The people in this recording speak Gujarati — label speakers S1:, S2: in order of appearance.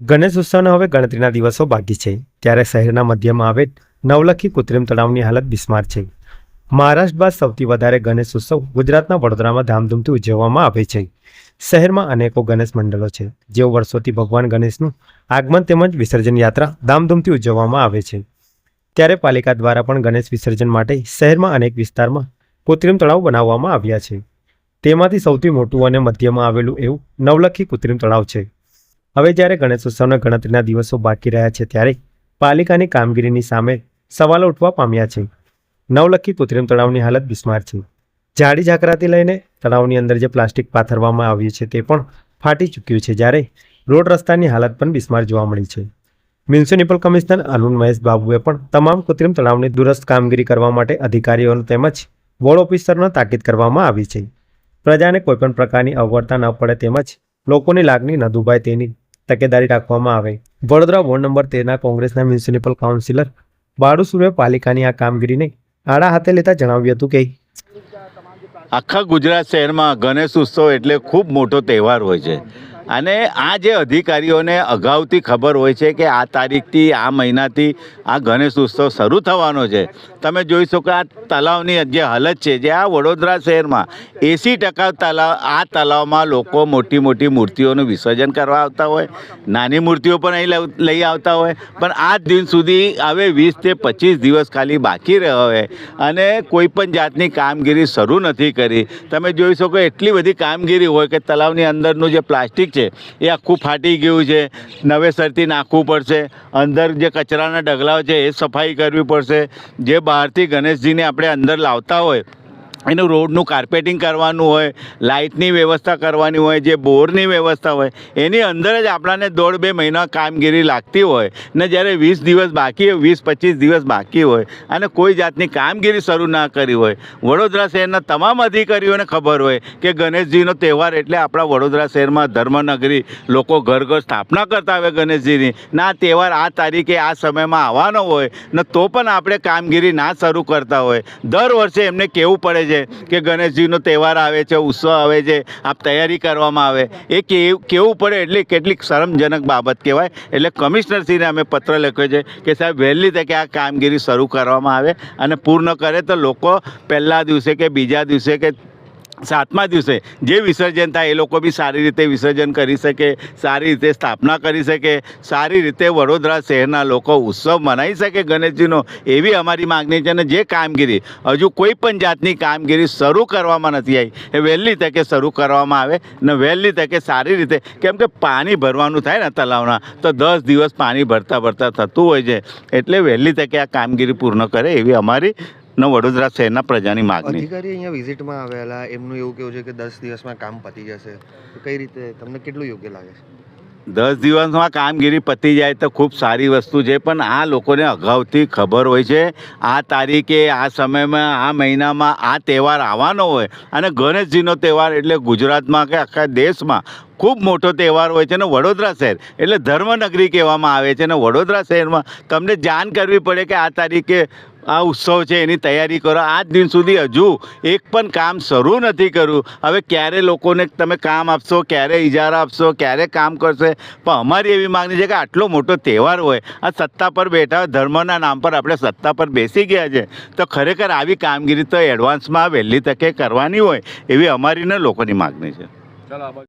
S1: ગણેશ ઉત્સવના હવે ગણતરીના દિવસો બાકી છે. ત્યારે શહેરના મધ્યમાં આવેલ નવલખી કૃત્રિમ તળાવની હાલત બિસ્માર છે. મહારાષ્ટ્ર બાદ સૌથી વધારે ગણેશ ઉત્સવ ગુજરાતના વડોદરામાં ધામધૂમથી ઉજવવામાં આવે છે. શહેરમાં અનેકો ગણેશ મંડળો છે, જેઓ વર્ષોથી ભગવાન ગણેશનું આગમન તેમજ વિસર્જન યાત્રા ધામધૂમથી ઉજવવામાં આવે છે. ત્યારે પાલિકા દ્વારા પણ ગણેશ વિસર્જન માટે શહેરમાં અનેક વિસ્તારમાં કૃત્રિમ તળાવ બનાવવામાં આવ્યા છે. તેમાંથી સૌથી મોટું અને મધ્યમાં આવેલું એવું નવલખી કૃત્રિમ તળાવ છે. હવે જ્યારે ગણેશ ઉત્સવના ગણતરીના દિવસો બાકી રહ્યા છે ત્યારે પાલિકાની કામગીરીની સામે સવાલો ઉઠવા પામ્યા છે. નવલખી કૃત્રિમ તળાવની હાલત બિસ્માર છે. જાડી ઝાકરાથી લઈને તળાવની અંદર જે પ્લાસ્ટિક પાથરવામાં આવ્યું છે તે પણ ફાટી ચૂક્યું છે જ્યારે રોડ રસ્તાની હાલત પણ બિસ્માર જોવા મળી છે. મ્યુનિસિપલ કમિશનર અરુણ મહેશ બાબુએ પણ તમામ કૃત્રિમ તળાવની દુરસ્ત કામગીરી કરવા માટે અધિકારીઓનો તેમજ વોર્ડ ઓફિસરનો તાકીદ કરવામાં આવી છે. પ્રજાને કોઈપણ પ્રકારની અવગણતા ન પડે તેમજ લોકોની લાગણી ન દુભાય તેની તકેદારી રાખવામાં આવે. વડોદરા વોર્ડ નંબર તેરના કોંગ્રેસના મ્યુનિસિપલ કાઉન્સિલર બાળુ પાલિકાની આ કામગીરીને આડા હાથે લેતા જણાવ્યું હતું કે,
S2: આખા ગુજરાત શહેરમાં ગણેશ ઉત્સવ એટલે ખૂબ મોટો તહેવાર હોય છે. અને આ જે અધિકારીઓને અગાઉથી ખબર હોય છે કે આ તારીખથી, આ મહિનાથી આ ગણેશ ઉત્સવ શરૂ થવાનો છે. તમે જોઈ શકો આ તલાવની જે હાલત છે, જે આ વડોદરા શહેરમાં એંસી ટકા તલાવ, આ તલાવમાં લોકો મોટી મોટી મૂર્તિઓનું વિસર્જન કરવા આવતા હોય, નાની મૂર્તિઓ પણ અહીં લઈ- આવતા હોય, પણ આજ દિન સુધી હવે વીસ તે પચીસ દિવસ ખાલી બાકી રહ્યો હોય અને કોઈ પણ જાતની કામગીરી શરૂ નથી કરી. તમે જોઈ શકો એટલી બધી કામગીરી હોય કે તલાવની અંદરનું જે પ્લાસ્ટિક છે એ આખું ફાટી ગયું છે. નવેસરથી નાખવું પડશે. અંદર જે કચરાના ઢગલાઓ છે, એ સફાઈ કરવી પડશે. જે બહારથી ગણેશજીને આપણે અંદર લાવતા હોય એનું રોડનું કાર્પેટિંગ કરવાનું હોય લાઇટની વ્યવસ્થા કરવાની હોય, જે બોરની વ્યવસ્થા હોય, એની અંદર જ આપણાને દોઢ બે મહિના કામગીરી લાગતી હોય. ને જ્યારે વીસ દિવસ બાકી હોય, વીસ પચીસ દિવસ બાકી હોય, અને કોઈ જાતની કામગીરી શરૂ ના કરી હોય, વડોદરા શહેરના તમામ અધિકારીઓને ખબર હોય કે ગણેશજીનો તહેવાર એટલે આપણા વડોદરા શહેરમાં ધર્મનગરી, લોકો ઘર ઘર સ્થાપના કરતા હોય ગણેશજીની. ના તહેવાર આ તારીખે આ સમયમાં આવવાનો હોય, ને તો પણ આપણે કામગીરી ના શરૂ કરતા હોય. દર વર્ષે એમને કહેવું પડે છે કે ગણેશજીનો તહેવાર આવે છે, ઉત્સવ આવે છે, આપ તૈયારી કરવામાં આવે. એ કેવું પડે એટલે કેટલીક શરમજનક બાબત કહેવાય. એટલે કમિશનરશ્રીને અમે પત્ર લખ્યો છે કે સાહેબ, વહેલી તકે આ કામગીરી શરૂ કરવામાં આવે અને પૂર્ણ કરે તો લોકો પહેલા દિવસે કે બીજા દિવસે કે સાતમા દિવસે જે વિસર્જન થાય એ લોકો બી સારી રીતે વિસર્જન કરી શકે, સારી રીતે સ્થાપના કરી શકે, સારી રીતે વડોદરા શહેરના લોકો ઉત્સવ મનાવી શકે ગણેશજીનો એવી અમારી માગણી છે અને જે કામગીરી હજુ કોઈ પણ જાતની કામગીરી શરૂ કરવામાં નથી આવી, એ વહેલી તકે શરૂ કરવામાં આવે ને વહેલી તકે સારી રીતે, કેમ કે પાણી ભરવાનું થાય ને તલાવના, તો દસ દિવસ પાણી ભરતા ભરતા થતું હોય છે, એટલે વહેલી તકે આ કામગીરી પૂર્ણ કરે એવી અમારી ન વડોદરા શહેરના પ્રજાની માગણી.
S3: અધિકારી અહીંયા વિઝિટમાં આવેલા એમનું એવું કેવું છે કે દસ દિવસમાં કામ પતી જશે. કઈ રીતે તમને કેટલું યોગ્ય લાગે છે?
S2: દસ દિવસમાં કામગીરી પતી જાય તો ખૂબ સારી વસ્તુ છે પણ આ લોકોને અગાઉથી ખબર હોય છે આ તારીખે આ સમયમાં આ મહિનામાં આ તહેવાર આવવાનો હોય. અને ગણેશજીનો તહેવાર એટલે ગુજરાતમાં કે આખા દેશમાં ખૂબ મોટો તહેવાર હોય છે ને વડોદરા શહેર. એટલે ધર્મનગરી કહેવામાં આવે છે ને વડોદરા શહેરમાં તમને જાણ કરવી પડે કે આ તારીખે આ ઉત્સવ છે, એની તૈયારી કરો. આજ દિન સુધી હજુ એક પણ કામ શરૂ નથી કર્યું. હવે ક્યારે લોકોને તમે કામ આપશો, ક્યારે ઇજારા આપશો, ક્યારે કામ કરશે પણ અમારી એવી માગણી છે કે આટલો મોટો તહેવાર હોય, આ સત્તા પર બેઠા ધર્મના નામ પર આપણે સત્તા પર બેસી ગયા છે, તો ખરેખર આવી કામગીરી તો એડવાન્સમાં વહેલી તકે કરવાની હોય, એવી અમારી ને લોકોની માગણી છે.